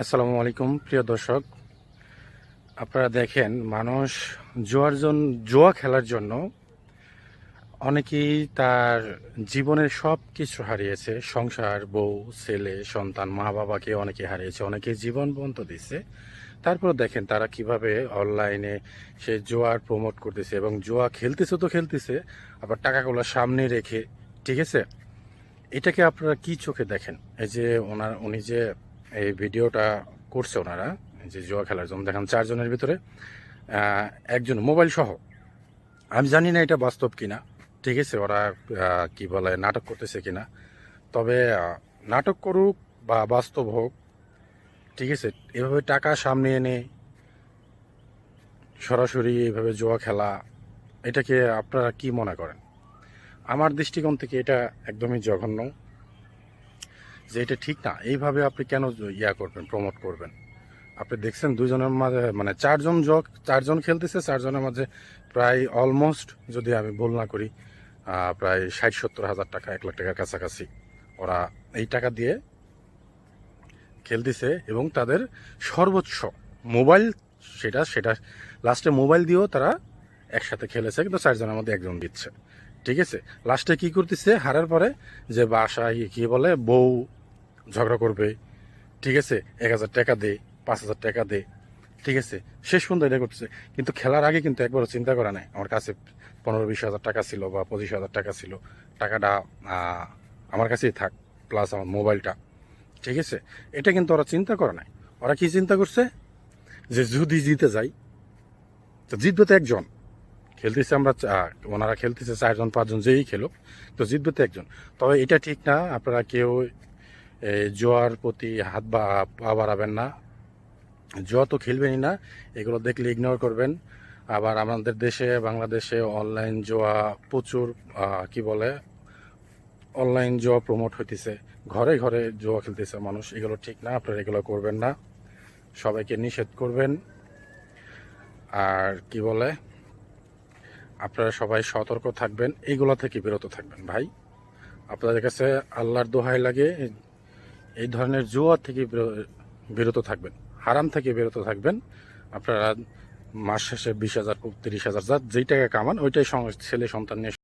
আসসালামু আলাইকুম, প্রিয় দর্শক। আপনারা দেখেন, মানুষ জুয়ার জন্য জুয়া খেলার জন্য অনেকেই তার জীবনের সব কিছু হারিয়েছে। সংসার, বউ, ছেলে, সন্তান মা বাবাকে অনেকে হারিয়েছে, অনেকে জীবন বন্ত দিচ্ছে তারপর দেখেন, তারা কীভাবে অনলাইনে সে জোয়ার প্রমোট করতেছে এবং জোয়া খেলতেছে তো খেলতেছে, আবার টাকাগুলো সামনে রেখে, ঠিক আছে? এটাকে আপনারা কি চোখে দেখেন? এই যে ওনার, উনি যে এই ভিডিওটা করছে ওনারা যে জুয়া খেলার জন্য। দেখেন, চারজনের ভিতরে একজন মোবাইল সহ। আমি জানি না এটা বাস্তব কিনা, ঠিক আছে, ওরা কি বলে, নাটক করতেছে কিনা। তবে নাটক করুক বা বাস্তব হোক, ঠিক আছে, এভাবে টাকা সামনে এনে সরাসরি এভাবে জুয়া খেলা, এটাকে আপনারা কি মনে করেন? আমার দৃষ্টিকোণ থেকে এটা একদমই জঘন্য। যে এটা ঠিক না, এইভাবে আপনি কেন ইয়া করবেন প্রমোট করবেন? আপনি দেখছেন দুজনের মাঝে মানে চারজন যোগ চারজন খেলতেছে, চারজনের মাঝে প্রায় অলমোস্ট যদি আমি ভুল না করি প্রায় ষাট, সত্তর হাজার টাকা, এক লাখ টাকার কাছাকাছি ওরা এই টাকা দিয়ে খেলতেছে এবং তাদের সর্বোচ্চ মোবাইল সেটা সেটা লাস্টে মোবাইল দিয়েও তারা একসাথে খেলেছে, কিন্তু চারজনের মধ্যে একজন দিচ্ছে। ঠিক আছে? লাস্টে কি করতেছে? হারার পরে যে বাসায় কি বলে, বউ ঝগড়া করবে, ঠিক আছে? এক হাজার টাকা দে, পাঁচ হাজার টাকা দে, ঠিক আছে? শেষ পর্যন্ত এটা করতেছে। কিন্তু খেলার আগে কিন্তু একবারও চিন্তা করা নাই। আমার কাছে পনেরো বিশ হাজার টাকা ছিল বা পঁচিশ হাজার টাকা ছিল। টাকাটা আমার কাছেই থাক প্লাস আমার মোবাইলটা, ঠিক আছে? এটা কিন্তু ওরা চিন্তা করে নাই। ওরা কি চিন্তা করছে? যে যদি জিতে যাই, তো জিতবে তো একজন। খেলতেছে আমরা ওনারা খেলতেছে চারজন, পাঁচজন যেই খেলুক, তো জিতবে তো একজন। তবে এটা ঠিক না। আপনারা কেউ জোয়ার প্রতি হাত বা পা বাড়াবেন না। জুয়া তো খেলবেনই না, এগুলো দেখলে ইগনোর করবেন। আবার আমাদের দেশে, বাংলাদেশে অনলাইন জোয়া প্রচুর কি বলে অনলাইন জোয়া প্রমোট হইতেছে। ঘরে ঘরে জুয়া খেলতেছে মানুষ। এগুলো ঠিক না, আপনারা এগুলো করবেন না। সবাইকে নিষেধ করবেন। আর কি বলে, আপনারা সবাই সতর্ক থাকবেন। এইগুলো থেকে বিরত থাকবেন ভাই। আপনাদের কাছে আল্লাহর দোহাই লাগে। এই- ধরনের জুয়া থেকে বির- বিরত থাকবেন। হারাম থেকে বিরত থাকবেন। আপনারা মাস শেষে বিশ হাজার, তিরিশ হাজার যা, যেই টাকা কামান, ওইটাই ছেলে সন্তান নিয়ে